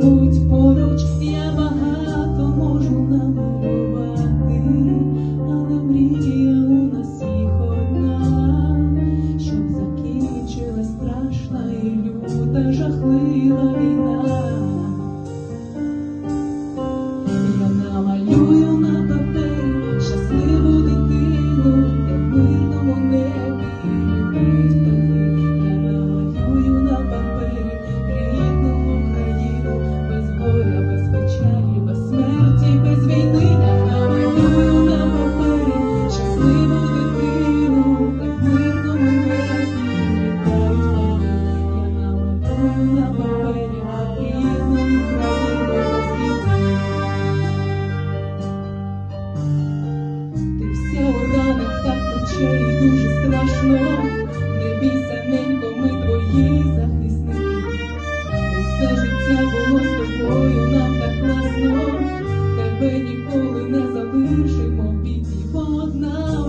noite por noite І дуже страшно, не бійся, ненько, ми твої захисники. Усе життя було з нам так класно, тебе ніколи не залишимо, біді одна.